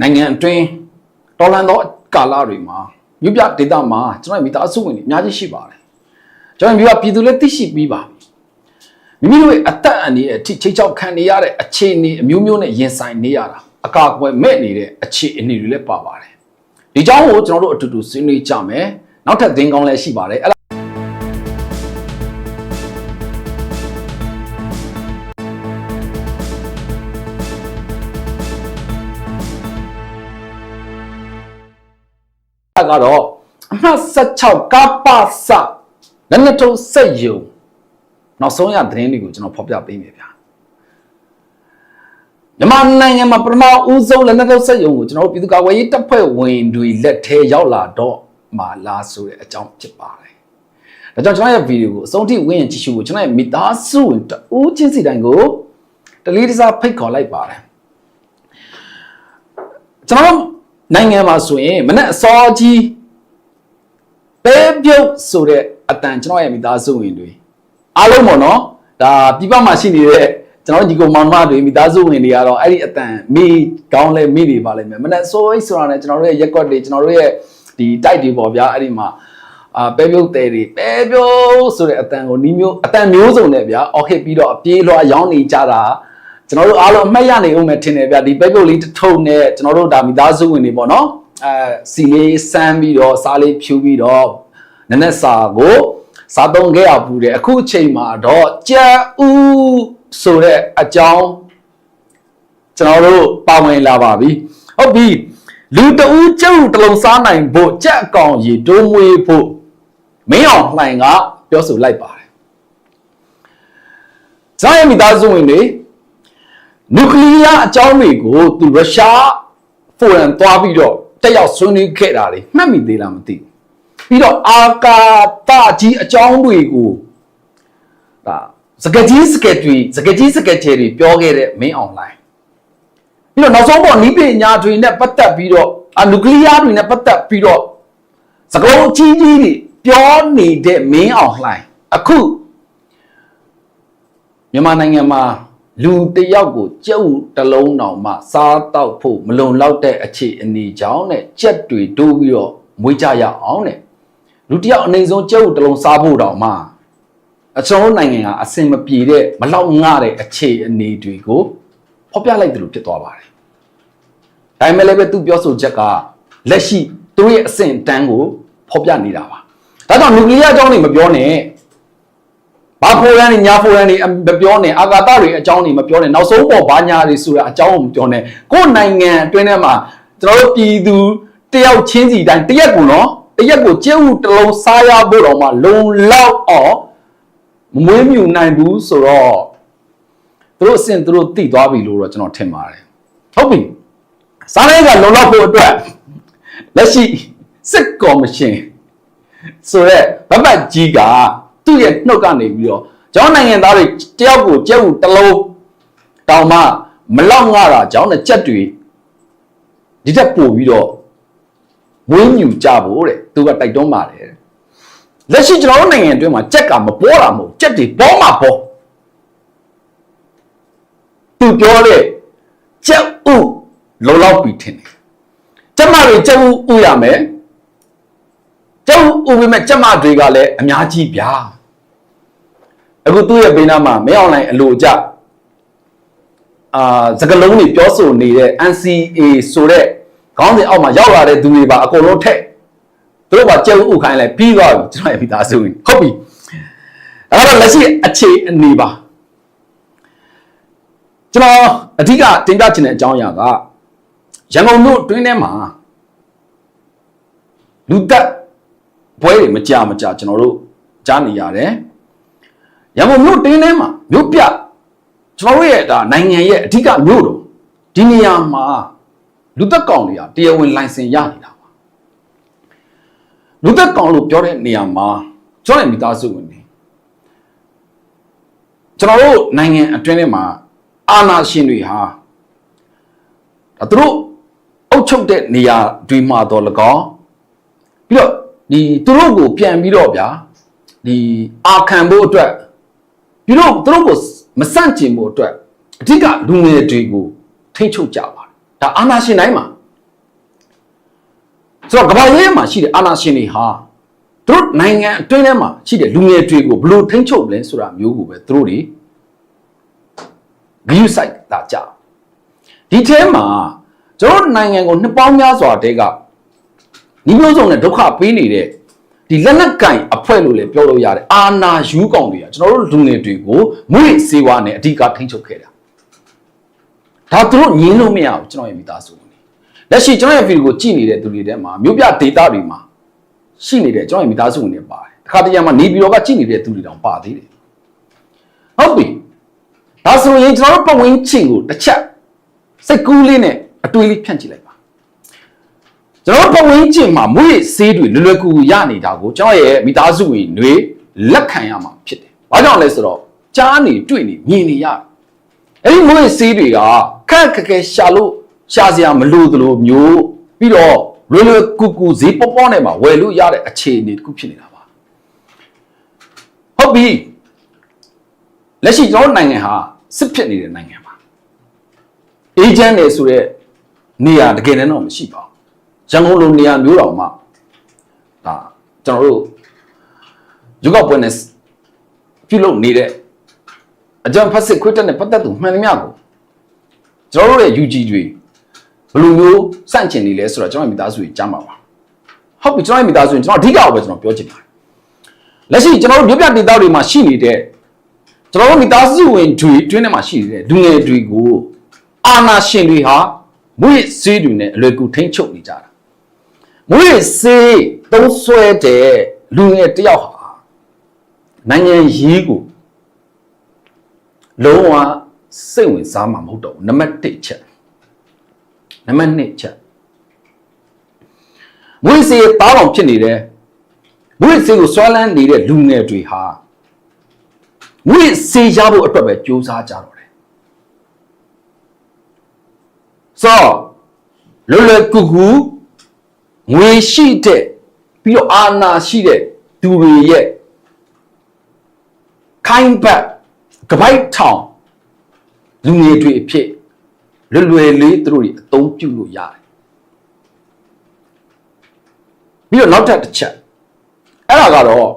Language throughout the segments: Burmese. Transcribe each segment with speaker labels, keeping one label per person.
Speaker 1: နိုင်ငံအတွင်းတော်လန်သောကာလတွေမှာမြို့ပြဒေသမှာကျွန်တော်ရဲ့မိသားစုဝင်တွေအများကြီးရှိပါတယ်ကျွန်တော်မြို့ကပြည်သူလည်းသိရှိပြီးပါပြီမိမိတို့ရဲ့အသက်အန္တရာယ်အထိချိတ်ချောက်ခံနေရတဲ့အခြေအနေအမျိုးမျိုးနဲ့ရင်ဆိုင်နေရတာအကာအကွယ်မဲ့နေတဲ့အခြေအနေတွေလည်းပါပါတယ်ဒီအကြောင်းကိုကျွန်တော်တို့အတူတူဆွေးနွေးကြမယ်နောက်ထပ်သင်ကောင်းလည်းရှိပါတယ် ကတော့အမှတ်16ကပ္ပစလက်နက်ထုတ်စက်ယုံနောက်ဆုံးရသတင်းတွေကိုကျွန်တော်ဖော်ပြပေးမယ်ဗျာမြန်မာနိုင်ငံမှာပထမဦးဆုံးလက်နက်ထုတ်စက်ယုံကိုကျွန်တော်တို့ပြည်သူ့ကာကွယ်ရေးတပ်ဖွဲ့ဝင်တွေလက်ထဲရောက်လာတော့မှလာဆိုတဲ့အကြောင်းဖြစ်ပါတယ်ဒါကြောင့်ကျွန်တော်ရဲ့ဗီဒီယိုကိုအဆုံးထိဝင်ရင်ကြည့်ရှုဖို့ကျွန်တော်ရဲ့မိသားစုဝင်တဦးချင်းစီတိုင်းကိုတလေးတစားဖိတ်ခေါ်လိုက်ပါတယ်ကျွန်တော် နိုင်ငံမှာဆိုရင်မနေ့အစောကြီးပဲပြုတ်ဆိုတဲ့အတန်ကျွန်တော်ရဲ့မိသားစုဝင်တွေအားလုံးပေါ့နော်ဒါပြပမှာရှိနေတဲ့ကျွန်တော်ညီကိုမောင်နှမတွေမိသားစုဝင်တွေကတော့အဲ့ဒီအတန်မိကောင်းလဲမိတွေပါလိမ့်မယ်မနေ့အစောကြီးဆိုတာနဲ့ကျွန်တော်တို့ရဲ့ရက်ကွက်တွေကျွန်တော်တို့ရဲ့ဒီတိုက်တွေပေါ့ဗျာအဲ့ဒီမှာအာပဲပြုတ်တဲတွေပဲပြုတ်ဆိုတဲ့အတန်ကိုနီးမျိုးအတန်မျိုးစုံနဲ့ဗျာအော်ဟစ်ပြီးတော့အပြေးလွှာရောင်းနေကြတာ ကျွန်တော်တို့အားလုံးအမှတ်ရနေအောင်မယ်ထင်တယ်ဗျဒီပဲပြုတ်လေးတစ်ထုံနဲ့ကျွန်တော်တို့ဒါမိသားစုဝင်တွေပေါ့နော်အဲစီလေးစမ်းပြီးတော့စားလေးဖြူပြီးတော့နည်းနည်းစာကိုစားသုံးခဲ့ရပူတယ်အခုအချိန်မှာတော့ကြက်ဥဆိုတဲ့အကြောင်းကျွန်တော်တို့ပါဝင်လာပါပြီဟုတ်ပြီလူတဦးကျုပ်တစ်လုံးစားနိုင်ဖို့ကြက်အကောင်ရေတိုးမွေးဖို့မင်းအောင်လှိုင်ကပြောဆိုလိုက်ပါတယ်ဇာယမိသားစုဝင်တွေ နျူကလ িয়ার အကြောင်းတွေကိုသူရုရှားဖိုရန်သွားပြီးတော့တက်ရောက်ဆွေးနွေးခဲ့တာတွေမှတ်မိသေးလားမသိဘူးပြီးတော့အာကာတကြီးအကြောင်းတွေကိုဒါစကကြီးစကတွေစကကြီးစကချေတွေပြောခဲ့တဲ့မင်းအွန်လိုင်းပြီးတော့နောက်ဆုံးပေါ်နီးပညာတွေနဲ့ပတ်သက်ပြီးတော့အနျူကလ িয়ার တွေနဲ့ပတ်သက်ပြီးတော့စကုံးအကြီးကြီးတွေပြောနေတဲ့မင်းအွန်လိုင်းအခု မြန်မာနိုင်ငံမှာ လူတစ်ယောက်ကိုကြက်ဥတစ်လုံးတောင်မှ စားတော့ဖို့မလုံလောက်တဲ့အခြေအနေကြောင့်နဲ့ကြက်တွေတိုးပြီးတော့မွေးကြရအောင်တဲ့လူတစ်ယောက်အနေဆုံးကြက်ဥတစ်လုံးစားဖို့တောင်မှအကျွန်တော်တို့နိုင်ငံကအစင်မပြေတဲ့မလောက်ငှတဲ့အခြေအနေတွေကိုဖော်ပြလိုက်တယ်လို့ဖြစ်သွားပါတယ်။ဒါပေမဲ့လည်းပဲသူပြောဆိုချက်ကလက်ရှိသူရဲ့အဆင့်တန်းကိုဖော်ပြနေတာပါ။ဒါကြောင့်နျူကလ িয়ার အကြောင်းတွေမပြောနဲ့ ဘာဖိုရန်နေညာဖိုရန်နေမပြောနဲ့အာကာသတွေအကြောင်းတွေမပြောနဲ့နောက်ဆုံးပေါ်ဘာညာတွေဆိုတာအကြောင်းကိုမပြောနဲ့ကိုယ်နိုင်ငံအတွင်းထဲမှာကျွန်တော်တို့ပြည်သူတယောက်ချင်းစီတိုင်းတရက်ကိုနော်တရက်ကိုကျဲဥတစ်လုံးစားရဖို့တော့မှလုံလောက်အောင်မမွေးမြူနိုင်ဘူးဆိုတော့သူတို့အဆင့်သူတို့တိသွားပြီလို့တော့ကျွန်တော်ထင်ပါတယ်ဟုတ်ပြီစားရဲကလုံလောက်ဖို့အတွက်လက်ရှိစစ်ကော်မရှင်ဆိုတော့ဘတ်ဘတ်ကြီးက သူ့ရဲ့နှုတ်ကနေပြီးတော့ကျောင်းနိုင်ငံသားတွေတယောက်ကိုကြက်ဥတစ်လုံးတောင်မှမလောက်ငါတာကျောင်းနဲ့ကြက်တွေဒီတက်ပို့ပြီးတော့ဝင်းညူကြဖို့တဲ့သူကတိုက်တွန်းပါတယ်တဲ့လက်ရှိကျွန်တော်တို့နိုင်ငံအတွင်းမှာကြက်ကမပေါ်တာမဟုတ်ကြက်တွေပေါ်မှာပေါ်သူပြောတဲ့ကြက်ဥလုံလောက်ပြီထင်တယ်ကျမတွေကြက်ဥဥရမယ်ကျုပ်ဥပမဲ့ကျမတွေကလည်းအများကြီးဗျာ အခုသူ့ရဲ့ဘေးနားမှာမင်းအောင်လိုင်းအလိုကြအာစကလုံးတွေပြောဆိုနေတဲ့ NCA ဆိုတဲ့ခေါင်းစဉ်အောက်မှာရောက်လာတဲ့သူတွေပါအကုန်လုံးထက်သူတို့ပါကျုပ်ဥခိုင်းလိုက်ပြီးသွားပြီကျွန်တော်ရဲ့မိသားစုဝင်ဟုတ်ပြီဒါကတော့လက်ရှိအခြေအနေပါကျွန်တော်အဓိကတင်ပြချင်တဲ့အကြောင်းအရာကရန်ကုန်မြို့တွင်းထဲမှာလူတက်ပွဲတွေမကြမကြကျွန်တော်တို့ကြားနေရတယ် ရန်ကုန်မြို့တင်းထဲမှာမြို့ပြကျွန်တော်တို့ရဲ့ဒါနိုင်ငံရဲ့အဓိကမြို့တော်ဒီနေရာမှာလူသက်ကောင်တွေကတရားဝင်လိုင်စင်ရနေတာပါလူသက်ကောင်လို့ပြောတဲ့နေရာမှာကျွန်တော်ရဲ့မိသားစုဝင်တွေကျွန်တော်တို့နိုင်ငံအတွင်းထဲမှာအာဏာရှင်တွေဟာဒါသူတို့အုပ်ချုပ်တဲ့နေရာတွေမှာတော့၎င်းပြီးတော့ဒီသူတို့ကိုပြန်ပြီးတော့ဗျာဒီအာခံဖို့အတွက် ပြီးတော့သူတို့ကိုမဆန့်ကျင်ဖို့အတွက်အဓိကလူငယ်တွေကိုထိတ်ချုပ်ကြပါတယ်ဒါအာနာရှင်တိုင်းမှာဆိုတော့ကမ္ဘာရေးမှာရှိတဲ့အာဏာရှင်တွေဟာသူတို့နိုင်ငံအတွင်းထဲမှာရှိတဲ့လူငယ်တွေကိုဘယ်လိုထိန်းချုပ်လဲဆိုတာမျိုးကိုပဲသူတို့တွေဂရုစိုက်တာကြဒီထဲမှာကျွန်တော်နိုင်ငံကိုနှစ်ပေါင်းများစွာတည်းကဒီမျိုးစုံနဲ့ဒုက္ခပေးနေတဲ့ ဒီလက်နက်ကင်အဖွဲ့လို့လည်းပြောလို့ရတယ်အာနာယူကောင်တွေကကျွန်တော်တို့လူငယ်တွေကိုမွေးစေဝါနဲ့အဓိကထိန်းချုပ်ခဲ့တာဒါသူတို့ညင်းလို့မရဘူးကျွန်တော်ရဲ့မိသားစုဝင်တွေလက်ရှိကျွန်တော်ရဲ့ဗီဒီယိုကိုကြည့်နေတဲ့သူတွေထဲမှာမြို့ပြဒေတာတွေမှာရှိနေတဲ့ကျွန်တော်ရဲ့မိသားစုဝင်တွေပါတယ်တစ်ခါတည်းမှာနေပြည်တော်ကကြည့်နေတဲ့သူတွေတောင်ပါသေးတယ်ဟုတ်ပြီဒါဆိုရင်ကျွန်တော်တို့ပတ်ဝန်းကျင်ကိုတစ်ချက်စိတ်ကူးလေးနဲ့အတွေးလေးဖြန့်ကြည့်လိုက်ပါ ကျွန်တော်တို့ပတ်ဝန်းကျင်မှာမွေးဆေးတွေလွယ်လွယ်ကူကူရနေတာကိုကျွန်တော်ရဲ့မိသားစုဝင်တွေလက်ခံရမှာဖြစ်တယ်။ဘာကြောင့်လဲဆိုတော့ကြားနေတွေ့နေမြင်နေရတယ်။အဲဒီမွေးဆေးတွေကခက်ခက်ခဲရှာလို့ရှာစရာမလိုသလိုမျိုးပြီးတော့လွယ်လွယ်ကူကူဈေးပေါပေါနဲ့မှာဝယ်လို့ရတဲ့အခြေအနေတစ်ခုဖြစ်နေတာပါ။ဟုတ်ပြီ။လက်ရှိကျွန်တော်တို့နိုင်ငံဟာစစ်ဖြစ်နေတဲ့နိုင်ငံပါ။အေဂျင့်တွေဆိုတဲ့နေရာတကယ်တမ်းတော့မရှိပါဘူး။ ရန်ကုန်လိုနေရာမျိုးတောင်မှဒါကျွန်တော်တို့ရုပ်ောက်ပွဲနဲ့ပြုလုပ်နေတဲ့အကြံဖတ်စစ်ခွတ်တက်နဲ့ပတ်သက်သူမှန်သမျှကိုကျွန်တော်တို့ရဲ့ UG တွေဘယ်လိုမျိုးစန့်ကျင်နေလဲဆိုတော့ကျွန်တော်မိသားစုကြီးကြားမှာပါဟုတ်ပြီကျွန်တော်မိသားစုရင်ကျွန်တော်အဓိကပဲကျွန်တော်ပြောချင်ပါတယ်လက်ရှိကျွန်တော်တို့မြို့ပြဒေသတွေမှာရှိနေတဲ့ကျွန်တော်တို့မိသားစုဝင်တွေတွင်းထဲမှာရှိနေတဲ့လူငယ်တွေကိုအာနာရှင်တွေဟာမွေးစေးတွေနဲ့အလွယ်ကူထိမ့်ချုပ်နေကြတာ မွေးစေးသုံးဆွဲတဲ့လူငယ်တယောက်ဟာနိုင်ငံရေးကိုလုံးဝစိတ်ဝင်စားမှာမဟုတ်တော့ဘူးနံပါတ်1ချက်နံပါတ်2ချက်မွေးစေးတားတော်ဖြစ်နေတယ်မွေးစေးကိုဆွဲလန်းနေတဲ့လူငယ်တွေဟာမွေးစေးရဖို့အတွက်ပဲကြိုးစားကြတော့တယ်ဆိုလွယ်လွယ်ကူကူ ငွေရှိတဲ့ပြီးတော့အာဏာရှိတဲ့သူတွေရဲ့ခိုင်းဘက်ကပိုက်ထောင်လူငယ်တွေအဖြစ်လွယ်လွယ်လေးသူတို့တွေအသုံးပြုလို့ရတယ်ပြီးတော့နောက်ထပ်တစ်ချက်အဲ့ဒါကတော့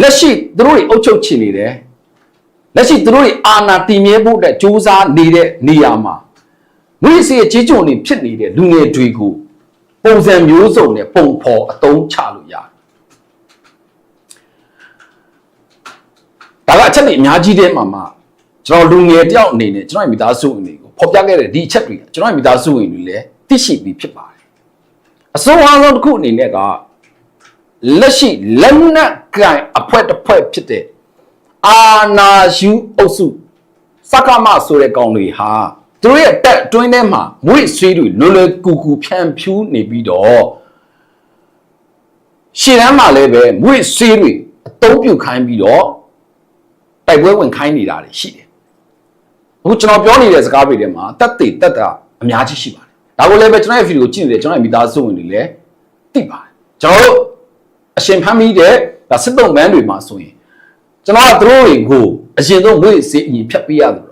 Speaker 1: လက်ရှိသူတို့တွေအုပ်ချုပ်ချင်နေတယ်လက်ရှိသူတို့တွေအာဏာတည်မြဲဖို့အတွက်စ조사နေတဲ့နေရာမှာငွေစီရဲ့ကြီးကျုံနေဖြစ်နေတဲ့လူငယ်တွေကို ပုံစံမျိုးစုံနဲ့ပုံဖော်အသုံးချလို့ရတယ်ဒါကအချက်တွေအများကြီးတဲမှာမှကျွန်တော်လူငယ်တယောက်အနေနဲ့ကျွန်တော်မိသားစုဝင်တွေကိုဖော်ပြခဲ့တဲ့ဒီအချက်တွေကကျွန်တော်မိသားစုဝင်တွေလည်းသိရှိပြီးဖြစ်ပါတယ်အစိုးရဆုံးတစ်ခုအနေနဲ့ကလက်ရှိလက်နက်ကန်အဖွဲ့တစ်ဖွဲ့ဖြစ်တဲ့အာနာယူအုပ်စုစကမဆိုတဲ့ကောင်တွေဟာ သူတို့ရဲ့တက်အတွင်းထဲမှာမွေ့ဆွေးတွေလွယ်လွယ်ကူကူဖြန့်ဖြူးနေပြီးတော့ရှေ့တန်းမှာလည်းပဲမွေ့ဆွေးတွေအသုံးပြုခိုင်းပြီးတော့တိုက်ပွဲဝင်ခိုင်းနေတာတွေရှိတယ်အခုကျွန်တော်ပြောနေတဲ့စကားတွေထဲမှာတက်တေတက်တာအများကြီးရှိပါတယ်ဒါကိုလည်းပဲကျွန်တော်ရဲ့ဗီဒီယိုကြည့်နေတဲ့ကျွန်တော်ရဲ့မိသားစုဝင်တွေလည်းသိပါတယ်ကျွန်တော်တို့အရှင်ဖမ်းမိတဲ့ဒါစစ်တုံးမန်းတွေမှာဆိုရင်ကျွန်တော်ကသူတို့တွေကိုအရင်ဆုံးမွေးစေးအရင်ဖြတ်ပေးရတယ်လို့ဖြစ်တယ်။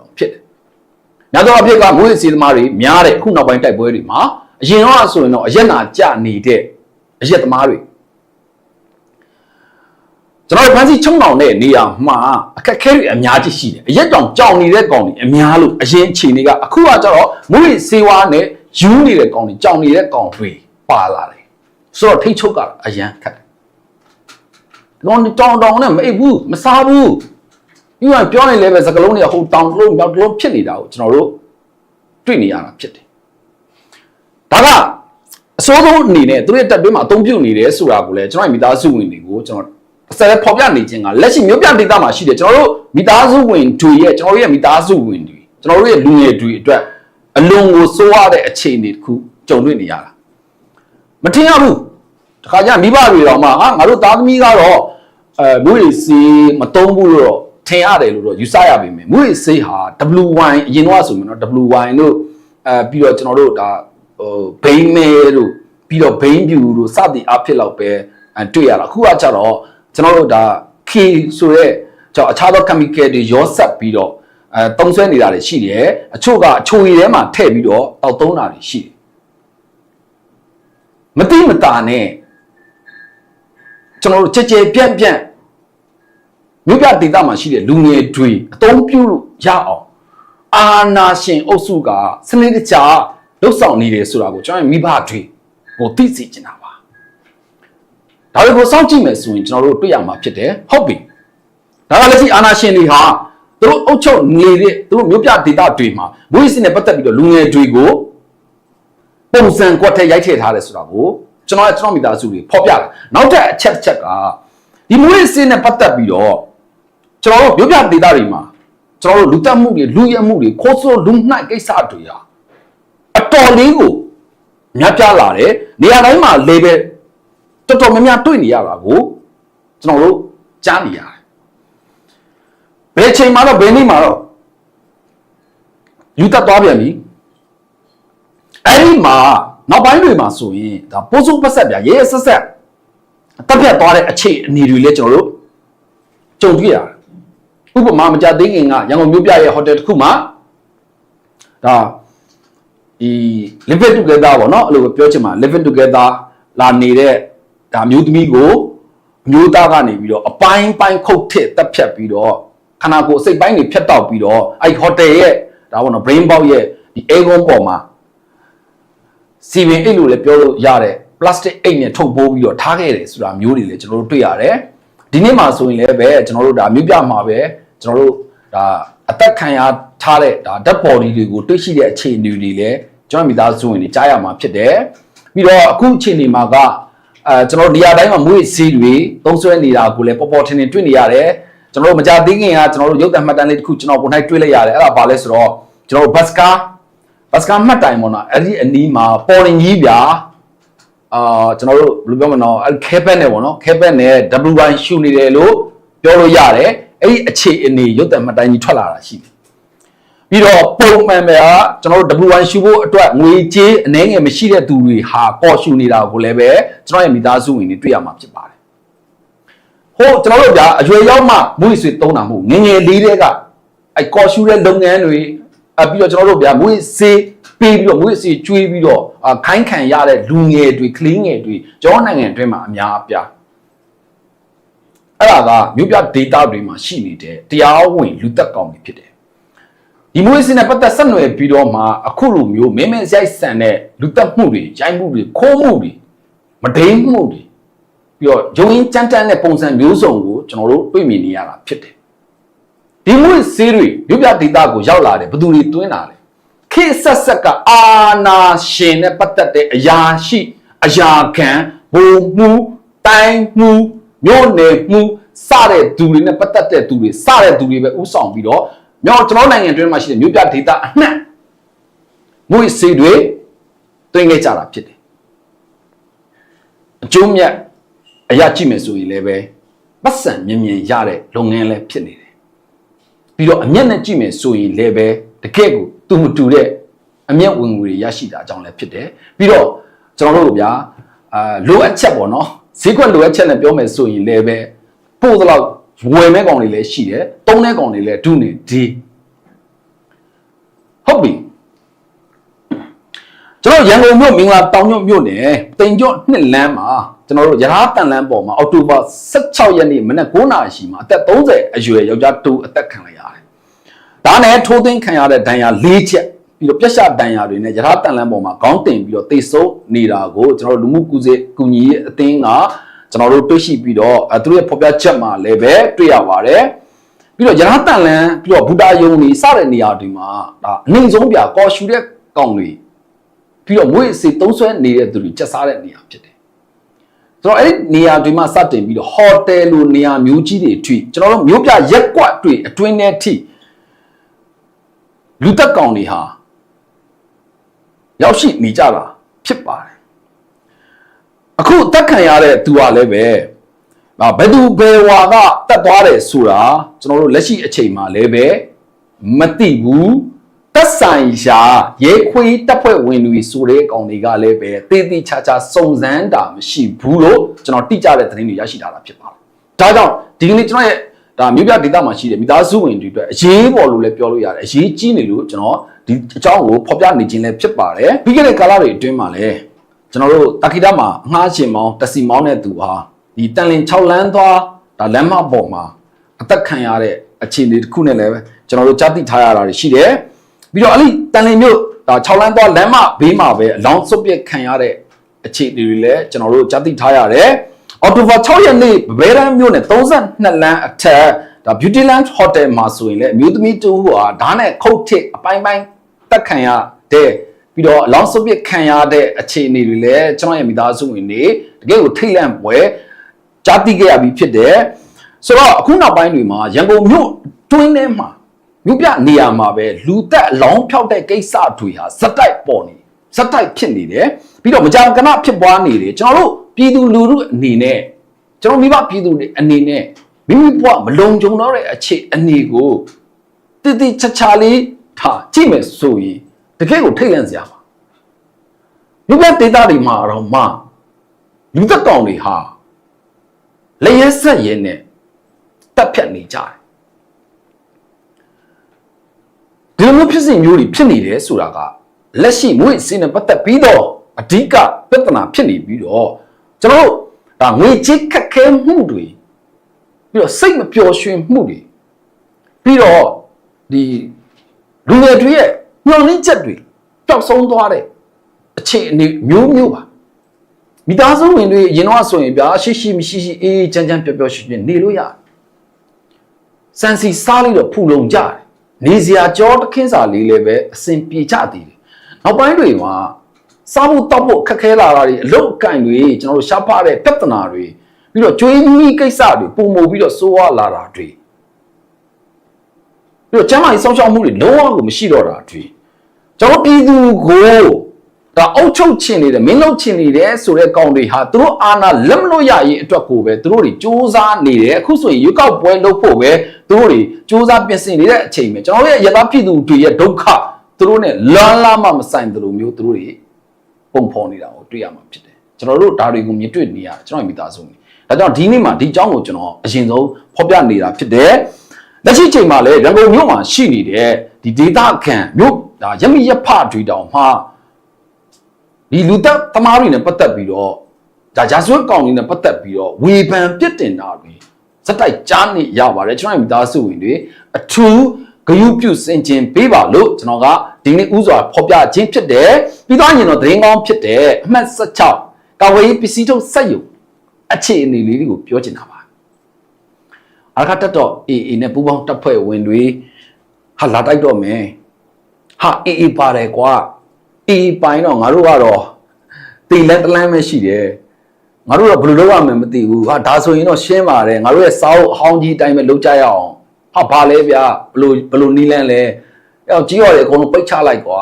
Speaker 1: နောက်တော့အဖြစ်ကမွေးစေးသမားတွေများတဲ့ခုနောက်ပိုင်းတိုက်ပွဲတွေမှာအရင်တော့ဆိုရင်တော့အရက်နာကြနေတဲ့အရက်သမားတွေကျွန်တော်ဖန်စီချုံအောင်တဲ့နေရာမှာအခက်ခဲတွေအများကြီးရှိတယ်အရက်တောင်ကြောင်နေတဲ့ကောင်တွေအများလို့အရင်ချိန်တွေကအခုကကျတော့မွေးစေးဝါးနဲ့ယူနေတဲ့ကောင်တွေကြောင်နေတဲ့ကောင်တွေပါလာတယ်ဆိုတော့ထိတ်ချုပ်ကအရန်ခက်တယ်လောင်းတောင်တောင်နဲ့မအိပ်ဘူးမစားဘူး ပြီးတော့ပြောနေလဲပဲစကလုံးတွေကဟိုတောင်ကလုံးမြောက်ကလုံးဖြစ်နေတာကိုကျွန်တော်တို့တွေ့နေရတာဖြစ်တယ်ဒါကအစိုးဆုံးအနေနဲ့သူတို့ရဲ့တက်တွင်းမှာအသုံးပြုနေတယ်ဆိုတာကိုလည်းကျွန်တော်မိသားစုဝင်တွေကိုကျွန်တော်အစရဖော်ပြနေခြင်းကလက်ရှိမြို့ပြဒေသမှာရှိတယ်ကျွန်တော်တို့မိသားစုဝင်တွေရဲ့ကျွန်တော်တို့ရဲ့မိသားစုဝင်တွေကျွန်တော်တို့ရဲ့လူငယ်တွေအတွက်အလွန်ကိုစိုးရတဲ့အခြေအနေတစ်ခုကြုံတွေ့နေရတာမထင်ရဘူးတခါကျမိဘတွေတော့မှဟာငါတို့သားသမီးကတော့အဲမွေးစီမတုံးဘူးလို့တော့ ထင်ရတယ်လို့တော့ယူဆရပါမယ်မွေးစေးဟာ WY အရင်တော့ဆိုရင်တော့ WY တို့အဲပြီးတော့ကျွန်တော်တို့ဒါဟိုဘိန်းမဲတို့ပြီးတော့ဘိန်းပြူတို့စသည်အဖြစ်လောက်ပဲအဲတွေ့ရတာအခုကကြတော့ကျွန်တော်တို့ဒါ key ဆိုရဲကျွန်တော်အခြားသော chemical တွေရောဆက်ပြီးတော့အဲတုံးဆွဲနေတာတွေရှိတယ်အချို့ကအချိုရည်ထဲမှာထည့်ပြီးတော့တောက်သုံးတာတွေရှိတယ်မတိမတာနဲ့ကျွန်တော်တို့ကြကြပြန့်ပြန့် မြို့ပြဒေသမှာရှိတဲ့လူငယ်တွေအသုံးပြုလို့ရအောင်အာနာရှင်အုပ်စုကစနစ်တကျလှုပ်ဆောင်နေတယ်ဆိုတာကိုကျွန်တော်မိဘတွေကိုသိစေချင်တာပါဒါတွေကိုစောင့်ကြည့်မယ်ဆိုရင်ကျွန်တော်တို့တွေ့ရမှာဖြစ်တယ်ဟုတ်ပြီဒါကလည်းရှိအာနာရှင်တွေဟာသူတို့အုပ်ချုပ်နေတဲ့သူတို့မြို့ပြဒေသတွေမှာမွေးစစ်နဲ့ပတ်သက်ပြီးတော့လူငယ်တွေကိုပုံစံကွက်ထဲရိုက်ထည့်ထားတယ်ဆိုတာကိုကျွန်တော်ရဲ့ကျွန်တော်မိသားစုတွေဖော်ပြတယ်နောက်ထပ်အချက်တစ်ချက်ကဒီမွေးစစ်နဲ့ပတ်သက်ပြီးတော့ ကျွန်တော်တို့မြို့ပြဒေသတွေမှာကျွန်တော်တို့လူတက်မှုတွေလူရဲမှုတွေခိုးဆိုးလူနှိုက်ကိစ္စတွေဟာအတော်လေးကိုများပြားလာတယ်နေရာတိုင်းမှာ label တော်တော်များများတွေ့နေရတာကိုကျွန်တော်တို့ကြားနေရတယ်ဘယ်ချိန်မှာတော့ဘယ်နေ့မှာတော့ယူတက်သွားပြန်ပြီအဲ့ဒီမှာနောက်ပိုင်းတွေမှာဆိုရင်ဒါပိုးစိုးပတ်ဆက်ပြရဲရဲဆက်ဆက်တက်ပြတ်သွားတဲ့အခြေအနေတွေလည်းကျွန်တော်တို့ကြုံတွေ့ရတယ် ဥပမာမကြသေးခင်ကရန်ကုန်မြို့ပြရဲ့ဟိုတယ်တစ်ခုမှာဒါဒီ live together ပေါ့နော်အဲ့လိုပဲပြောချင်မှာ live together လာနေတဲ့ဒါမျိုးသမီးကိုအမျိုးသားကနေပြီးတော့အပိုင်းပိုင်းခုတ်ထစ်တက်ဖြတ်ပြီးတော့ခန္ဓာကိုယ်အစိတ်ပိုင်းတွေဖြတ်တောက်ပြီးတော့အဲ့ဟိုတယ်ရဲ့ဒါပေါ့နော် brain box ရဲ့ဒီ air gun ပေါ်မှာစီဗင်အိတ်လို့လည်းပြောလို့ရတဲ့ plastic အိတ်နဲ့ထုတ်ပိုးပြီးတော့ထားခဲ့တယ်ဆိုတာမျိုးတွေလည်းကျွန်တော်တို့တွေ့ရတယ် ဒီနေ့မှာဆိုရင်လည်းပဲကျွန်တော်တို့ဒါမြို့ပြမှာပဲကျွန်တော်တို့ဒါအသက်ခံရထားတဲ့ဒါ dead body တွေကိုတွေ့ရှိတဲ့အခြေအနေတွေလည်းကျွန်တော်မိသားစုဝင်တွေကြားရမှာဖြစ်တယ်ပြီးတော့အခုအခြေအနေမှာကအဲကျွန်တော်နေရာတိုင်းမှာမွေးစီးတွေသုံးဆွဲနေတာကိုလည်းပေါ်ပေါ်ထင်ထင်တွေ့နေရတယ်ကျွန်တော်တို့မကြသေးခင်ကကျွန်တော်တို့ရုပ်သံမှတ်တမ်းလေးတစ်ခုကျွန်တော်ပုံ၌တွေ့လိုက်ရတယ်အဲ့ဒါဘာလဲဆိုတော့ကျွန်တော်တို့ဘတ်စကားဘတ်စကားမှတ်တိုင်ပေါ့နော်အဲ့ဒီအနီးမှာပေါ်ရင်ကြီးဗျာ အာကျွန်တော်တို့ဘယ်လိုပြောမလဲနော်အဲ့ခဲပက်နဲ့ပေါ့နော်ခဲပက်နဲ့ W1 ရှူနေတယ်လို့ပြောလို့ရတယ်အဲ့ဒီအခြေအနေရုပ်သံမှတ်တိုင်ကြီးထွက်လာတာရှိတယ်ပြီးတော့ပုံမှန်ပဲကကျွန်တော်တို့ W1 ရှူဖို့အတွက်ငွေကြေးအနည်းငယ်မရှိတဲ့သူတွေဟာကော့ရှူနေတာကိုလည်းပဲကျွန်တော်ရဲ့မိသားစုဝင်တွေတွေ့ရမှာဖြစ်ပါတယ်ဟိုကျွန်တော်တို့ဗျာအရွယ်ရောက်မှမွေးဆွေသုံးတာမဟုတ်ငယ်ငယ်လေးတွေကအဲ့ကော်ရှူတဲ့လုပ်ငန်းတွေအပြီးတော့ကျွန်တော်တို့ဗျာမွေးစေး ပေးပြီးတော့မွေးစေးကျွေးပြီးတော့အခိုင်းခံရတဲ့လူငယ်တွေကလေးငယ်တွေကျွန်တော်နိုင်ငံအတွင်းမှာအများအပြားအဲ့ဒါကမြို့ပြဒေတာတွေမှာရှိနေတဲ့တရားဝင်လူသက်ကောင်တွေဖြစ်တယ်ဒီမွေးစင်းနဲ့ပတ်သက်ဆက်နွယ်ပြီးတော့မှအခုလိုမျိုးမင်းမင်းရိုက်ဆန်တဲ့လူသက်မှုတွေရိုက်မှုတွေခိုးမှုတွေမဒိန်းမှုတွေပြီးတော့ဂျုံရင်းကြမ်းတမ်းတဲ့ပုံစံမျိုးစုံကိုကျွန်တော်တို့တွေ့မြင်နေရတာဖြစ်တယ်ဒီမွေးဆေးတွေမြို့ပြဒေတာကိုရောက်လာတယ်ဘယ်သူတွေတွင်းလာလဲ ခေတ်ဆက်ဆက်ကအာနာရှင်နဲ့ပတ်သက်တဲ့အရာရှိအရာခံဘုံမှုတိုင်းမှုမြို့နယ်မှုစတဲ့သူတွေနဲ့ပတ်သက်တဲ့သူတွေစတဲ့သူတွေပဲဥဆောင်ပြီးတော့မြောက်ကျွန်တော်နိုင်ငံတွင်းမှာရှိတဲ့မြို့ပြဒေတာအနှံ့မွေးဆေးတွေတွင်းခဲ့ကြတာဖြစ်တယ်အကျိုးမြတ်အရာကြည့်မယ်ဆိုရင်လည်းပဲပတ်စံမြင်မြင်ရတဲ့လုပ်ငန်းလည်းဖြစ်နေတယ်ပြီးတော့အမျက်နဲ့ကြည့်မယ်ဆိုရင်လည်းပဲတကယ့်ကို သူမတူတဲ့အမျက်ဝင်ငွေရရှိတာအကြောင်းလည်းဖြစ်တယ်ပြီးတော့ကျွန်တော်တို့ဗျာအာလိုအပ်ချက်ပေါ့နော်ဈေးကွက်လိုအပ်ချက်နဲ့ပြောမယ်ဆိုရင်လည်းပဲပို့သလောက်ဝယ်မဲ့ကောင်တွေလည်းရှိတယ်တုံးတဲ့ကောင်တွေလည်းဒုနေဒီဟုတ်ပြီကျွန်တော်ရန်ကုန်မြို့မင်္ဂလာတောင်ညွန့်မြို့နယ်တိမ်ကျော့နှစ်လမ်းမှာကျွန်တော်တို့ရထားတန်လန်းပေါ်မှာအောက်တိုဘာ16ရက်နေ့မနက်9:00နာရီရှိမှာအသက်30အရွယ်ယောက်ျားတူအသက်ခံလိုက်ရတယ်။ ဒါနဲ့ထိုးသိမ်းခံရတဲ့ဒဏ်ရာ၄ချက်ပြီးတော့ပြက်ရှဒဏ်ရာတွေနဲ့ရထားတန်လန်းပေါ်မှာခေါင်းတင်ပြီးတော့တိတ်ဆုံးနေတာကိုကျွန်တော်တို့လူမှုကူစေကူညီရေးအသင်းကကျွန်တော်တို့တွေ့ရှိပြီးတော့အဲသူတို့ရဲ့ဖော်ပြချက်မှာလည်းပဲတွေ့ရပါတယ်။ပြီးတော့ရထားတန်လန်းပြီးတော့ဘူတာယုံတွေစတဲ့နေရာတွေမှာဒါအနိုင်ဆုံးပြကော်ရှူတဲ့ကောင်တွေပြီးတော့မွေးစေသုံးဆွဲနေတဲ့သူတွေချက်စားတဲ့နေရာဖြစ်တယ်။ဆိုတော့အဲ့ဒီနေရာတွေမှာစတင်ပြီးတော့ဟိုတယ်လိုနေရာမျိုးကြီးတွေထွေကျွန်တော်တို့မျိုးပြရက်ကွက်တွေအတွင်းထဲထိ လူတက်ကောင်တွေဟာရောက်ရှိနေကြတာဖြစ်ပါတယ်။အခုတက်ခံရတဲ့သူကလည်းပဲဟာဘယ်သူဘယ်ဝါကတက်သွားတယ်ဆိုတာကျွန်တော်တို့လက်ရှိအချိန်မှာလည်းပဲမသိဘူးတက်ဆိုင်ရာရဲခွေးတပ်ဖွဲ့ဝင်တွေဆိုတဲ့အကောင်တွေကလည်းပဲတေးသေးချာချာစုံစမ်းတာမရှိဘူးလို့ကျွန်တော်တိကျတဲ့သတင်းတွေရရှိထားတာဖြစ်ပါတယ်။ဒါကြောင့်ဒီကနေ့ကျွန်တော်ရဲ့ ဒါမြို့ပြဒေသမှာရှိတဲ့မိသားစုဝင်တွေအတွက်အရေးပေါ်လို့လည်းပြောလို့ရတယ်အရေးကြီးနေလို့ကျွန်တော်ဒီအကြောင်းကိုဖော်ပြနေခြင်းလည်းဖြစ်ပါတယ်။ပြီးခဲ့တဲ့ကာလတွေအတွင်းမှာလည်းကျွန်တော်တို့တာခိတမှာအငှားရှင်မောင်းတက်စီမောင်းတဲ့သူဟာဒီတန်လင်6လမ်းသွားဒါလမ်းမပေါ်မှာအသက်ခံရတဲ့အခြေအနေတစ်ခုနဲ့လည်းပဲကျွန်တော်တို့ကြားသိထားရတာတွေရှိတယ်ပြီးတော့အဲ့ဒီတန်လင်မြို့ဒါ6လမ်းသွားလမ်းမဘေးမှာပဲအလောင်းစွပ်ပစ်ခံရတဲ့အခြေအနေတွေလည်းကျွန်တော်တို့ကြားသိထားရတယ် အော်တိုဘာ6ရက်နေ့ဗဘဲရန်မြို့နယ်32လမ်းအထက်ဒါ Beautyland Hotel မှာဆိုရင်လည်းအမျိုးသမီးတူဟာဓာတ်နဲ့ခုတ်ထစ်အပိုင်းပိုင်းတက်ခံရတဲ့ပြီးတော့အလောင်းစွပ်ပစ်ခံရတဲ့အခြေအနေတွေလည်းကျွန်တော်ရဲ့မိသားစုဝင်တွေတကယ်ကိုထိတ်လန့်ပွဲကြားသိခဲ့ရပြီးဖြစ်တယ်ဆိုတော့အခုနောက်ပိုင်းတွေမှာရန်ကုန်မြို့တွင်းထဲမှာမြို့ပြနေရာမှာပဲလူသက်အလောင်းဖြောက်တဲ့ကိစ္စတွေဟာဇက်တိုက်ပေါ်နေဇက်တိုက်ဖြစ်နေတယ်ပြီးတော့မကြာခဏဖြစ်ပွားနေတယ်ကျွန်တော်တို့ ပြည်သူလူထုအနေနဲ့ကျွန်တော်မိဘပြည်သူတွေအနေနဲ့မိမိဘဝမလုံခြုံတော့တဲ့အခြေအနေကိုတည်တည်ချာချာလေးထားကြည့်မယ်ဆိုရင်တကယ့်ကိုထိတ်လန့်စရာပါလူပဲဒေတာတွေမှာတော့မှလူသက်ကောင်တွေဟာလက်ရဲဆက်ရဲနဲ့တက်ဖြတ်နေကြတယ်ဒီလိုမျိုးဖြစ်စဉ်မျိုးတွေဖြစ်နေတယ်ဆိုတာကလက်ရှိငွေစင်းနဲ့ပတ်သက်ပြီးတော့အဓိကပြဿနာဖြစ်နေပြီးတော့ ကျွန်တော်တို့ဒါငွေချစ်ခက်ခဲမှုတွေပြီးတော့စိတ်မပျော်ရွှင်မှုတွေပြီးတော့ဒီလူငယ်တွေရဲ့ညှော်နှင်းချက်တွေပျောက်ဆုံးသွားတဲ့အခြေအနေမျိုးမျိုးပါမိသားစုဝင်တွေရင်တော့ဆိုရင်ဗျာရှိရှိမရှိရှိအေးအေးချမ်းချမ်းပျော်ပျော်ရွှင်ရွှင်နေလို့ရတယ်စန်စီစားလိုက်တော့ဖူလုံကြတယ်နေစရာကြောတခင်းစာလေးလည်းပဲအစဉ်ပြေကြသေးတယ်နောက်ပိုင်းတွေမှာ စားဖို့တောက်ဖို့ခက်ခဲလာတာတွေအလုတ်အကန့်တွေကျွန်တော်တို့ရှားဖားတဲ့ပြဿနာတွေပြီးတော့ကြွေးမိကိစ္စတွေပုံမပြီးတော့စိုးဝါလာတာတွေပြီးတော့ကျမ်းမာရေးစောင့်ရှောက်မှုတွေလုံးဝကိုမရှိတော့တာတွေကျွန်တော်ပြည်သူကိုဒါအုပ်ချုပ်ချင်နေတယ်မင်းလုပ်ချင်နေတယ်ဆိုတဲ့ကောင်တွေဟာသူတို့အာဏာလက်မလို့ရရင်အတွက်ကိုပဲသူတို့တွေစူးစမ်းနေတယ်အခုဆိုရင်ရွေးကောက်ပွဲလုပ်ဖို့ပဲသူတို့တွေစူးစမ်းပြင်ဆင်နေတဲ့အချိန်ပဲကျွန်တော်တို့ရဲ့ရသပြည်သူတွေရဲ့ဒုက္ခသူတို့ ਨੇ လမ်းလာမှမဆိုင်သလိုမျိုးသူတို့တွေ ပုံဖော်နေတာကိုတွေ့ရမှာဖြစ်တယ်ကျွန်တော်တို့ဒါတွေကိုမြင်တွေ့နေရကျွန်တော်မိသားစုနေဒါကြောင့်ဒီနေ့မှာဒီအကြောင်းကိုကျွန်တော်အရင်ဆုံးဖော်ပြနေတာဖြစ်တယ်လက်ရှိချိန်မှာလည်းရန်ကုန်မြို့မှာရှိနေတဲ့ဒီဒေတာခံမြို့ဒါရမီရဖတွေတောင်မှဒီလူသက်သမားတွေနဲ့ပတ်သက်ပြီးတော့ဒါဂျာဆွဲကောင်တွေနဲ့ပတ်သက်ပြီးတော့ဝေဖန်ပြစ်တင်တာတွေစက်တိုက်ကြားနေရပါတယ်ကျွန်တော်မိသားစုဝင်တွေအထူးဂ ယုပြုစင်ကျင်ပေးပါလို့ကျွန်တော်ကဒီနေ့ဥစွာဖော်ပြခြင်းဖြစ်တယ်ပြီးတော့ရင်တော့သတင်းကောင်းဖြစ်တယ်အမှတ်16ကာဝေးပစ္စည်းထုတ်စက်ယုံအခြေအနေလေးတွေကိုပြောချင်တာပါအာခတ်တက်တော့အေးအေးနဲ့ပူပေါင်းတက်ဖွဲ့ဝင်တွေဟာလာတိုက်တော့မယ်ဟာအေးအေးပါတယ်ကွာအေးပိုင်းတော့ငါတို့ကတော့တီလက်တလန်းပဲရှိတယ်ငါတို့တော့ဘယ်လိုလုပ်ရမလဲမသိဘူးဟာဒါဆိုရင်တော့ရှင်းပါတယ်ငါတို့ရဲ့စာအုပ်အဟောင်းကြီးအတိုင်းပဲလုပ်ကြရအောင် ဟာဘာလဲဗျာဘယ်လိုဘယ်လိုနီးလန်းလဲအဲ့တော့ကြီးရတယ်အကုန်လုံးပိတ်ချလိုက်ကွာ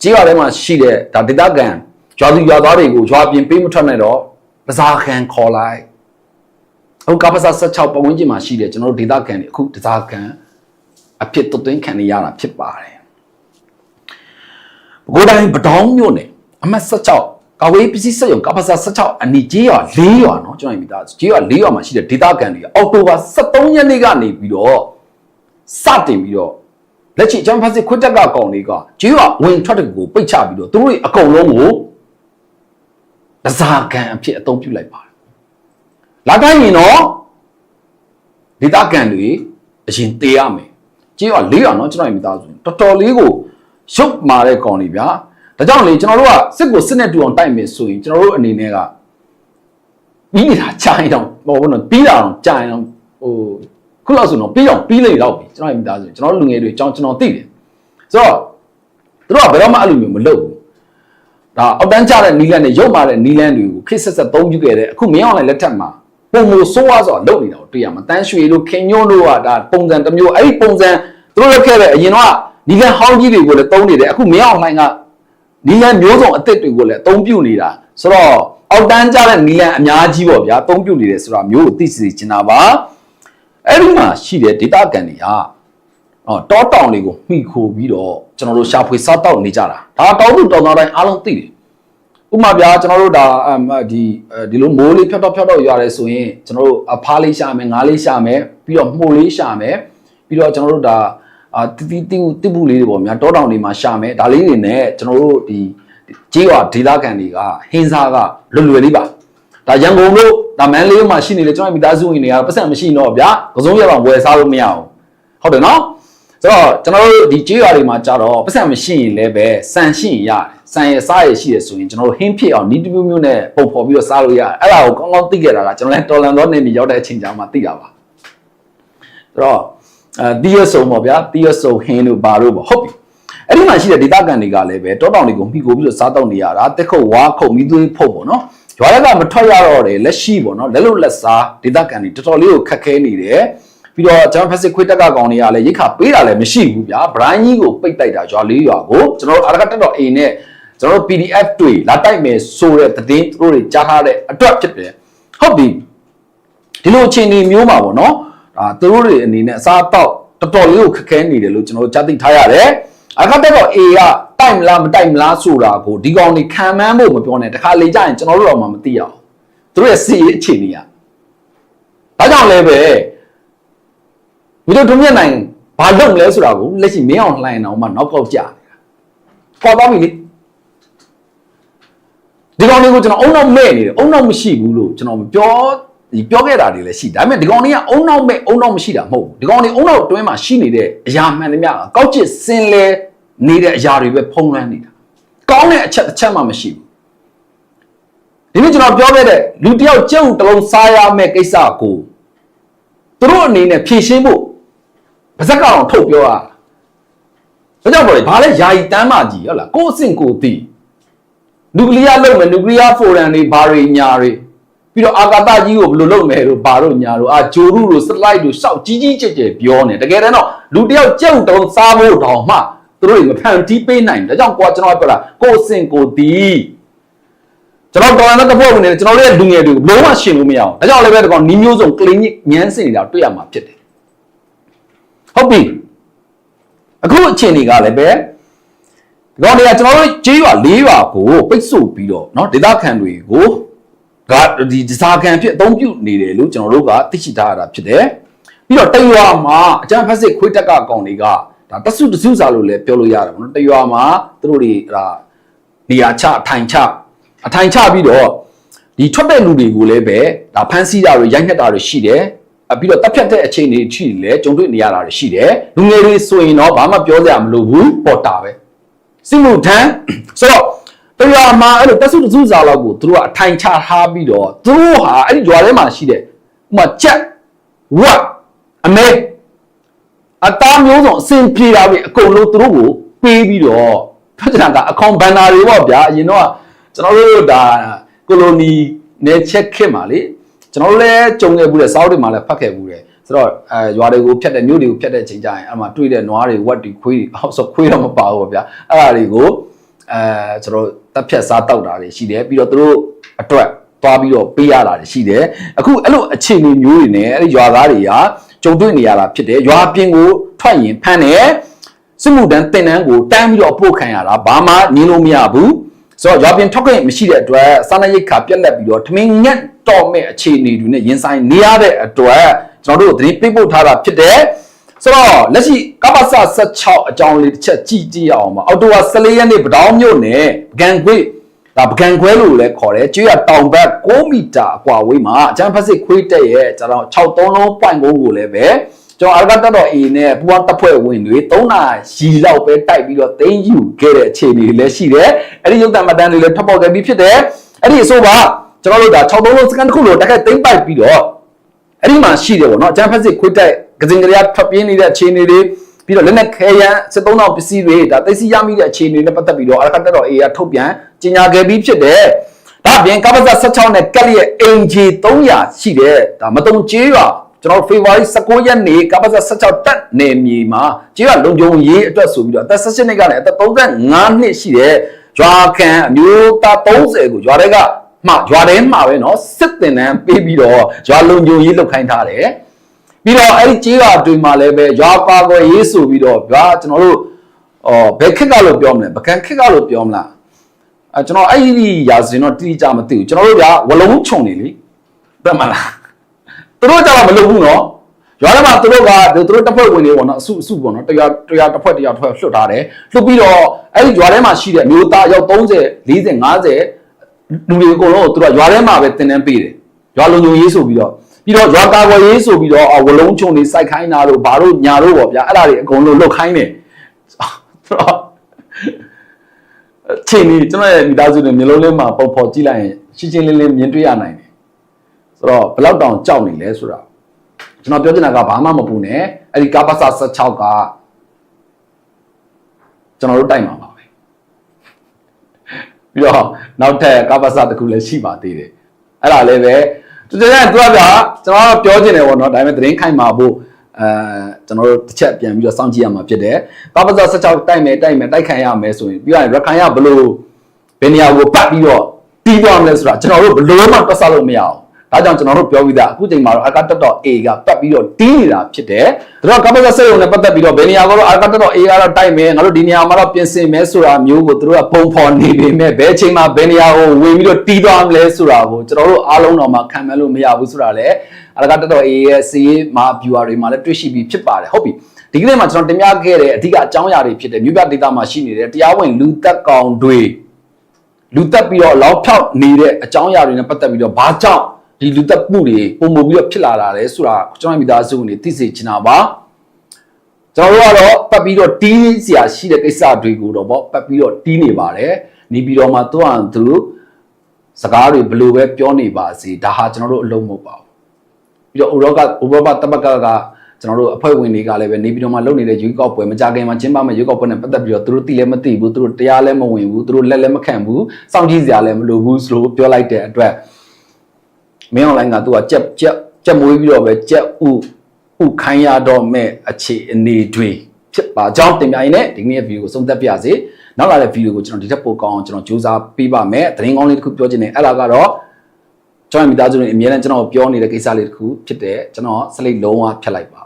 Speaker 1: ကြီးရထဲမှာရှိတဲ့ဒါဒေတာကန်ရွာသူရွာသားတွေကိုရွာပြင်ပေးမထွက်နဲ့တော့ပဇာခံခေါ်လိုက်အခုကပ္ပစာ16ပတ်ဝန်းကျင်မှာရှိတယ်ကျွန်တော်တို့ဒေတာကန်တွေအခုပဇာခံအဖြစ်သွင်းခံနေရတာဖြစ်ပါတယ်ဘကိုးတိုင်းပတောင်းမြို့နယ်အမှတ်16 ကာဝေးပစ္စည်းစက်ရုံကပ္ပစာ16အနီကျေးရွာ၄ရွာနော်ကျွန်တော်မိသားစုကျေးရွာ၄ရွာမှာရှိတဲ့ဒေသခံတွေကအောက်တိုဘာ23ရက်နေ့ကနေပြီးတော့စတင်ပြီးတော့လက်ရှိအချမ်းဖက်စစ်ခွတ်တက်ကကောင်တွေကကျေးရွာဝင်ထွက်တဲ့ကိုပိတ်ချပြီးတော့သူတို့အကုန်လုံးကိုတစားကံအဖြစ်အသုံးပြုလိုက်ပါတယ်။လာတိုင်းရင်တော့ဒေသခံတွေအရင်တေးရမယ်။ကျေးရွာ၄ရွာနော်ကျွန်တော်မိသားစုတော်တော်လေးကိုရုပ်မာတဲ့ကောင်တွေဗျာ။ ဒါကြောင့်လေကျွန်တော်တို့ကစစ်ကိုစစ်နဲ့တူအောင်တိုက်မယ်ဆိုရင်ကျွန်တော်တို့အနေနဲ့ကပြီးနေတာကြာရင်တော့ဟိုဘုနော်ပြီးတာတော့ကြာရင်တော့ဟိုခုလောက်ဆိုတော့ပြီးအောင်ပြီးလေတော့ပြီကျွန်တော်မိသားစုကျွန်တော်တို့လူငယ်တွေအကြောင်းကျွန်တော်သိတယ်ဆိုတော့သူတို့ကဘယ်တော့မှအဲ့လိုမျိုးမလုပ်ဘူးဒါအောက်တန်းကျတဲ့နီလန်နဲ့ရုပ်မာတဲ့နီလန်တွေကိုခစ်ဆက်ဆက်သုံးပြုခဲ့တဲ့အခုမင်းအောင်လည်းလက်ထက်မှာပုံမဆိုးဝါးဆိုတော့လုပ်နေတာကိုတွေ့ရမှာတန်းရွှေတို့ခင်ညွန်းတို့ကဒါပုံစံတစ်မျိုးအဲ့ဒီပုံစံသူတို့လုပ်ခဲ့တဲ့အရင်တော့နီလန်ဟောင်းကြီးတွေကိုလည်းသုံးနေတယ်အခုမင်းအောင်လှိုင်က နီလန်မျိုးစုံအသစ်တွေကိုလည်းအသုံးပြုနေတာဆိုတော့အောက်တန်းကျတဲ့နီလန်အများကြီးပေါ့ဗျာအသုံးပြုနေတယ်ဆိုတာမျိုးကိုသိစေချင်တာပါအဲ့ဒီမှာရှိတဲ့ data ကန်တွေကဟောတောတောင်တွေကိုမှီခိုပြီးတော့ကျွန်တော်တို့ရှာဖွေစားတောက်နေကြတာဒါတောင်းသူတောင်းသားတိုင်းအားလုံးသိတယ်ဥပမာဗျာကျွန်တော်တို့ဒါဒီဒီလိုမိုးလေးဖြတ်တော့ဖြတ်တော့ရွာရဲဆိုရင်ကျွန်တော်တို့အဖားလေးရှာမယ်ငါးလေးရှာမယ်ပြီးတော့မှုလေးရှာမယ်ပြီးတော့ကျွန်တော်တို့ဒါ အာတီတီတီတီပူလေးတွေပေါ့များတောတောင်တွေမှာရှာမယ်ဒါလေးတွေနဲ့ကျွန်တော်တို့ဒီကြီးရွာဒေသခံတွေကဟင်းစားကလွယ်လွယ်လေးပါဒါရန်ကုန်တို့ဒါမန်လေးမှာရှိနေလေကျွန်တော်မိသားစုဝင်တွေကပတ်စံမရှိတော့ဗျာကစုံရပါဝယ်စားလို့မရအောင်ဟုတ်တယ်နော်ဆိုတော့ကျွန်တော်တို့ဒီကြေးရွာတွေမှာကြတော့ပတ်စံမရှိရင်လည်းပဲစံရှိရင်ရတယ်စံရဲ့စားရရှိရဆိုရင်ကျွန်တော်တို့ဟင်းဖြစ်အောင်နီးတူးမျိုးနဲ့ပုံဖော်ပြီးတော့စားလို့ရတယ်အဲ့ဒါကိုကောင်းကောင်းသိခဲ့တာကကျွန်တော်လည်းတော်လန်တော့နေနေရောက်တဲ့အချိန်ကြာမှသိတာပါဆိုတော့ အဲတီးရဆုံပေါ့ဗျာတီးရဆုံဟင်းတို့ဘာတို့ပေါ့ဟုတ်ပြီအဲ့ဒီမှာရှိတဲ့ဒေသခံတွေကလည်းပဲတောတောင်တွေကိုမိကိုပြီးတော့စားတော့နေရတာတက်ခုတ်ဝါခုတ်မိသွေးဖုတ်ပေါ့နော်ရွာကမထွက်ရတော့တယ်လက်ရှိပေါ့နော်လက်လို့လက်စားဒေသခံတွေတော်တော်လေးကိုခက်ခဲနေတယ်ပြီးတော့ကျွန်တော်ဖက်စစ်ခွေးတက်ကကောင်တွေကလည်းရိတ်ခါပေးတာလည်းမရှိဘူးဗျာဗရိုင်းကြီးကိုပိတ်တိုက်တာရွာလေးရွာကိုကျွန်တော်တို့အာရကတက်တော်အိမ်နဲ့ကျွန်တော်တို့ PDF တွေလာတိုက်မယ်ဆိုတဲ့သတင်းသူတို့တွေကြားထားတဲ့အတွက်ဖြစ်တယ်ဟုတ်ပြီဒီလိုအခြေအနေမျိုးမှာပေါ့နော် ဒါသူတို့တွေအနေနဲ့အစားအသောက်တော်တော်လေးကိုခက်ခဲနေတယ်လို့ကျွန်တော်တို့ကြားသိထားရတယ်အာရကတက်တော် A ကတိုက်မလားမတိုက်မလားဆိုတာကိုဒီကောင်တွေခံမှန်းဖို့မပြောနဲ့တခါလေကြရင်ကျွန်တော်တို့တော့မှမသိရအောင်သူတို့ရဲ့စီရေးအခြေအနေကဒါကြောင့်လည်းပဲဘုဒ္ဓဒုမြတ်နိုင်ဘာလုပ်မလဲဆိုတာကိုလက်ရှိမင်းအောင်လှိုင်းအောင်မှနောက်ပေါက်ကြနေတာခေါ်သွားပြီလေဒီကောင်တွေကိုကျွန်တော်အုံနောက်မဲ့နေတယ်အုံနောက်မရှိဘူးလို့ကျွန်တော်ပြော ဒီပြောခဲ့တာတွေလည်းရှိဒါပေမဲ့ဒီကောင်တွေကအုံနောက်မဲ့အုံနောက်မရှိတာမဟုတ်ဘူးဒီကောင်တွေအုံနောက်အတွင်းမှာရှိနေတဲ့အရာမှန်သမျှကကောက်ကျစ်စင်လဲနေတဲ့အရာတွေပဲဖုံးလွှမ်းနေတာကောင်းတဲ့အချက်တစ်ချက်မှမရှိဘူးဒီနေ့ကျွန်တော်ပြောခဲ့တဲ့လူတစ်ယောက်ကြက်ဥတစ်လုံးစားရမယ့်ကိစ္စကိုသူတို့အနေနဲ့ဖြည့်ရှင်းဖို့ပါဇက်ကောင်ထုတ်ပြောရတာဒါကြောင့်ပေါ့လေဘာလဲယာယီတမ်းမကြီးဟုတ်လားကိုယ့်အဆင့်ကိုယ်သိနျူကလ িয়ার လုပ်မယ်နျူကလ িয়ার ဖိုရမ်တွေဘာတွေညာတွေ ပြီးတော့အာကာသကြီးကိုဘယ်လိုလုပ်မယ်တို့ဘာတို့ညာတို့အာဂျိုရုတို့စလိုက်တို့ရှောက်ကြီးကြီးကျယ်ကျယ်ပြောနေတကယ်တမ်းတော့လူတစ်ယောက်ကြက်ဥတစ်လုံးစားဖို့တောင်မှသူတို့တွေမဖန်တီးပေးနိုင်ဘူးဒါကြောင့်ကိုကကျွန်တော်ပြောတာကိုယ့်အဆင့်ကိုယ်သိကျွန်တော်တော်ရတဲ့ဘုရားဝင်နေတယ်ကျွန်တော်တို့ရဲ့လူငယ်တွေကိုဘလုံးဝရှင်းလို့မရအောင်ဒါကြောင့်လည်းပဲဒီကောင်နီးမျိုးစုံကလင်းညညမ်းစင်နေတာတွေ့ရမှာဖြစ်တယ်ဟုတ်ပြီအခုအချိန်တွေကလည်းပဲဒီကောင်တွေကကျွန်တော်တို့ကြေးရွာ၄ရွာကိုပိတ်ဆို့ပြီးတော့เนาะဒေသခံတွေကို ကဒီဒီစာခံဖြစ်အသုံးပြုနေတယ်လို့ကျွန်တော်တို့ကသိရှိထားရတာဖြစ်တယ်ပြီးတော့တရွာမှာအကျန်းဖက်စစ်ခွေးတက်ကအကောင်တွေကဒါတဆုတဆုစာလို့လည်းပြောလို့ရတယ်ဗောနော်တရွာမှာသူတို့တွေဒါနေရာချအထိုင်ချအထိုင်ချပြီးတော့ဒီထွက်တဲ့လူတွေကိုလည်းပဲဒါဖမ်းဆီးတာတွေရိုက်နှက်တာတွေရှိတယ်အပြီးတော့တပ်ဖြတ်တဲ့အခြေအနေရှိလေကြုံတွေ့နေရတာတွေရှိတယ်လူငယ်တွေဆိုရင်တော့ဘာမှပြောစရာမလိုဘူးပေါ်တာပဲစိမှုထမ်းဆိုတော့ တရားမှာအဲ့လိုတက်စုတစုစာလောက်ကိုသူတို့ကအထိုင်ချထားပြီးတော့သူတို့ဟာအဲ့ဒီရွာထဲမှာရှိတဲ့ဥမာချက်ဝတ်အမဲအသားမျိုးစုံအစင်ပြေတာပဲအကုန်လုံးသူတို့ကိုပေးပြီးတော့ဖက်ချနာကအကောင့်ဘန်နာတွေပေါ့ဗျာအရင်တော့ကျွန်တော်တို့ဒါကိုလိုနီနယ်ချက်ခက်မှာလေကျွန်တော်တို့လည်းကြုံခဲ့ဘူးတဲ့စောက်တွေမှာလည်းဖတ်ခဲ့ဘူးတဲ့ဆိုတော့အဲရွာတွေကိုဖြတ်တဲ့မြို့တွေကိုဖြတ်တဲ့ချိန်ကျရင်အဲ့မှာတွေ့တဲ့နွားတွေဝက်တွေခွေးတွေအောက်ဆိုခွေးတော့မပါဘူးပေါ့ဗျာအဲ့ဒါတွေကို အဲကျွန်တော်တပ်ဖြတ်စားတောက်တာတွေရှိတယ်ပြီးတော့သူတို့အတွက်သွားပြီးတော့ပေးရတာတွေရှိတယ်အခုအဲ့လိုအခြေအနေမျိုးတွေနဲ့အဲ့ဒီရွာသားတွေကကြုံတွေ့နေရတာဖြစ်တယ်ရွာပြင်ကိုထွက်ရင်ဖမ်းတယ်စစ်မှုတန်းတင်တန်းကိုတန်းပြီးတော့ပို့ခံရတာဘာမှနင်းလို့မရဘူးဆိုတော့ရွာပြင်ထွက်ခွင့်မရှိတဲ့အတွက်စာနာရိတ်ခါပြက်လက်ပြီးတော့ထမင်းငက်တော်မဲ့အခြေအနေတွေနဲ့ရင်ဆိုင်နေရတဲ့အတွက်ကျွန်တော်တို့သတင်းပေးပို့ထားတာဖြစ်တယ် ဆိုတော့လက်ရှိကပ္ပစ16အကြောင်းလေးတစ်ချက်ကြည့်ကြည့်အောင်ပါအော်တိုဝါ14ရက်နေ့ပတောင်းမြို့နယ်ပကံခွေဒါပကံခွဲလို့လည်းခေါ်တယ်ကျွေးရတောင်ဘက်6မီတာအကွာဝေးမှာအချမ်းဖက်စစ်ခွေးတက်ရဲ့ကျွန်တော်63လုံး point ကိုလည်းပဲကျွန်တော်အရကတက်တော် A နဲ့ပူပေါင်းတပ်ဖွဲ့ဝင်တွေ3နာရီလောက်ပဲတိုက်ပြီးတော့သိမ်းယူခဲ့တဲ့အခြေအနေတွေလည်းရှိတယ်အဲ့ဒီရုပ်တံမတန်းတွေလည်းထပ်ပေါ်ခဲ့ပြီးဖြစ်တယ်အဲ့ဒီအဆိုပါကျွန်တော်တို့ဒါ63လုံးစကန်တစ်ခုလို့တက်ခဲ့သိမ်းပိုက်ပြီးတော့ အဲ့ဒီမှာရှိတယ်ပေါ့နော်အချမ်းဖက်စစ်ခွေးတက်ကစင်ကလေးထွက်ပြေးနေတဲ့အခြေအနေတွေပြီးတော့လက်နက်ခဲယမ်းစစ်သုံးတော်ပစ္စည်းတွေဒါသိသိရမိတဲ့အခြေအနေနဲ့ပတ်သက်ပြီးတော့အရကတက်တော် A ကထုတ်ပြန်ကြေညာခဲ့ပြီးဖြစ်တယ်ဒါအပြင်ကပ္ပစ16နဲ့ကက်လျက်အင်ဂျီ300ရှိတယ်ဒါမတုံကျေးရွာကျွန်တော်ဖေဖော်ဝါရီ19ရက်နေ့ကပ္ပစ16တက်နေမြေမှာကျေးရွာလုံခြုံရေးအတွက်ဆိုပြီးတော့အသက်16နှစ်ကနေအသက်35နှစ်ရှိတဲ့ရွာခံအမျိုးသား30ကိုရွာတွေက မှရွာထဲမှာပဲနော်စစ်တင်တန်းပေးပြီးတော့ရွာလုံခြုံရေးလုပ်ခိုင်းထားတယ်ပြီးတော့အဲ့ဒီကြေးရွာတွေမှာလည်းပဲရွာကာကွယ်ရေးဆိုပြီးတော့ဗျာကျွန်တော်တို့အော်ဘယ်ခက်ကလို့ပြောမလဲပကံခက်ကလို့ပြောမလားအဲကျွန်တော်အဲ့ဒီရာစင်တော့တိတိကျမသိဘူးကျွန်တော်တို့ကဝလုံးခြုံနေလေပြတ်မလားသူတို့ကြတော့မလုပ်ဘူးနော်ရွာထဲမှာသူတို့ကသူတို့တစ်ဖွဲ့ဝင်နေပေါ့နော်အစုအစုပေါ့နော်တရာတရာတစ်ဖွဲ့တရာတစ်ဖွဲ့လွှတ်ထားတယ်လွှတ်ပြီးတော့အဲ့ဒီရွာထဲမှာရှိတဲ့မျိုးသားရောက်30 40 50 လူတွေအကုန်လုံးကိုသူတို့ကရွာထဲမှာပဲတင်တန်းပေးတယ်ရွာလုံခြုံရေးဆိုပြီးတော့ပြီးတော့ရွာကာကွယ်ရေးဆိုပြီးတော့ဝလုံးချုံတွေစိုက်ခိုင်းတာတို့ဘာတို့ညာတို့ပေါ့ဗျာအဲ့ဒါတွေအကုန်လုံးလုတ်ခိုင်းတယ်ဆိုတော့အချိန်ကြီးကျွန်တော်ရဲ့မိသားစုတွေမျိုးလုံးလေးမှာပုံဖော်ကြည့်လိုက်ရင်ရှင်းရှင်းလင်းလင်းမြင်တွေ့ရနိုင်တယ်ဆိုတော့ဘယ်လောက်တောင်ကြောက်နေလဲဆိုတာကျွန်တော်ပြောချင်တာကဘာမှမပူနဲ့အဲ့ဒီကာပတ်စာ16ကကျွန်တော်တို့တိုက်မှာပါ ပဲပြီးတော့နောက်ထပ်ကာပတ်စာတစ်ခုလည်းရှိပါသေးတယ်အဲ့ဒါလည်းပဲတူတူနဲ့သူကပြကျွန်တော်တို့ပြောချင်တယ်ပေါ့နော်ဒါပေမဲ့သတင်းခိုင်မာဖို့အဲကျွန်တော်တို့တစ်ချက်ပြန်ပြီးတော့စောင့်ကြည့်ရမှာဖြစ်တယ်ကာပတ်စာ16တိုက်မယ်တိုက်မယ်တိုက်ခံရမယ်ဆိုရင်ပြီးရင်ရခိုင်ရဘလို့ဘယ်နေရာကိုပတ်ပြီးတော့တီးသွားမလဲဆိုတာကျွန်တော်တို့ဘလို့မှတွက်ဆလို့မရအောင် ဒါကြောင့်ကျွန်တော်တို့ပြောပြီးသားအခုချိန်မှာတော့အကတက်တော့ A ကပတ်ပြီးတော့တီးနေတာဖြစ်တယ်ဒါတော့ကပတ်စက်ရုံနဲ့ပတ်သက်ပြီးတော့ဘယ်နေရာကတော့အကတက်တော့ A ကတော့တိုက်မယ်ငါတို့ဒီနေရာမှာတော့ပြင်ဆင်မယ်ဆိုတာမျိုးကိုသူတို့ကပုံဖော်နေပေမဲ့ဘယ်ချိန်မှာဘယ်နေရာကိုဝင်ပြီးတော့တီးသွားမလဲဆိုတာကိုကျွန်တော်တို့အားလုံးတော့မှခံမှန်းလို့မရဘူးဆိုတာလေအကတက်တော့ A ရဲ့စီးမှာ viewer တွေမှာလည်းတွေ့ရှိပြီးဖြစ်ပါတယ်ဟုတ်ပြီဒီကနေ့မှာကျွန်တော်တင်ပြခဲ့တဲ့အဓိကအကြောင်းအရာတွေဖြစ်တဲ့မြို့ပြဒေသမှာရှိနေတဲ့တရားဝင်လူသက်ကောင်တွေလူသက်ပြီးတော့လောက်ဖြောက်နေတဲ့အကြောင်းအရာတွေနဲ့ပတ်သက်ပြီးတော့ဘာကြောင့် ဒီလူသက်မှုတွေပုံမပြီးတော့ဖြစ်လာတာလဲဆိုတာကျွန်တော်မိသားစုကနေသိစေချင်တာပါကျွန်တော်တို့ကတော့ပတ်ပြီးတော့တီးစရာရှိတဲ့ကိစ္စတွေကိုတော့ပေါ့ပတ်ပြီးတော့တီးနေပါတယ်နေပြီးတော့မှသူ့အောင်သူစကားတွေဘယ်လိုပဲပြောနေပါစေဒါဟာကျွန်တော်တို့အလုံးမဟုတ်ပါဘူးပြီးတော့ဥရောပဥရောပတမကကကျွန်တော်တို့အဖွဲ့ဝင်တွေကလည်းပဲနေပြီးတော့မှလုပ်နေတဲ့ရွေးကောက်ပွဲမကြခင်မှာကျင်းပမယ့်ရွေးကောက်ပွဲနဲ့ပတ်သက်ပြီးတော့သူတို့သိလည်းမသိဘူးသူတို့တရားလည်းမဝင်ဘူးသူတို့လက်လည်းမခံဘူးစောင့်ကြည့်စရာလည်းမလိုဘူးဆိုလို့ပြောလိုက်တဲ့အတွက် မင်းအွန်လိုင်းကသူကကြက်ကြက်ကြက်မွေးပြီးတော့ပဲကြက်ဥဥခိုင်းရတော့မဲ့အခြေအနေတွေဖြစ်ပါကြောင်းတင်ပြရင်းနဲ့ဒီနေ့ဗီဒီယိုကိုဆုံးသက်ပြစေနောက်လာတဲ့ဗီဒီယိုကိုကျွန်တော်ဒီထက်ပိုကောင်းအောင်ကျွန်တော်စူးစမ်းပေးပါမယ်သတင်းကောင်းလေးတစ်ခုပြောချင်တယ်အဲ့ဒါကတော့ကျွန်တော်မိသားစုတွေအများနဲ့ကျွန်တော်ပြောနေတဲ့ကိစ္စလေးတစ်ခုဖြစ်တဲ့ကျွန်တော်စလိတ်လုံးဝဖြတ်လိုက်ပါပြီ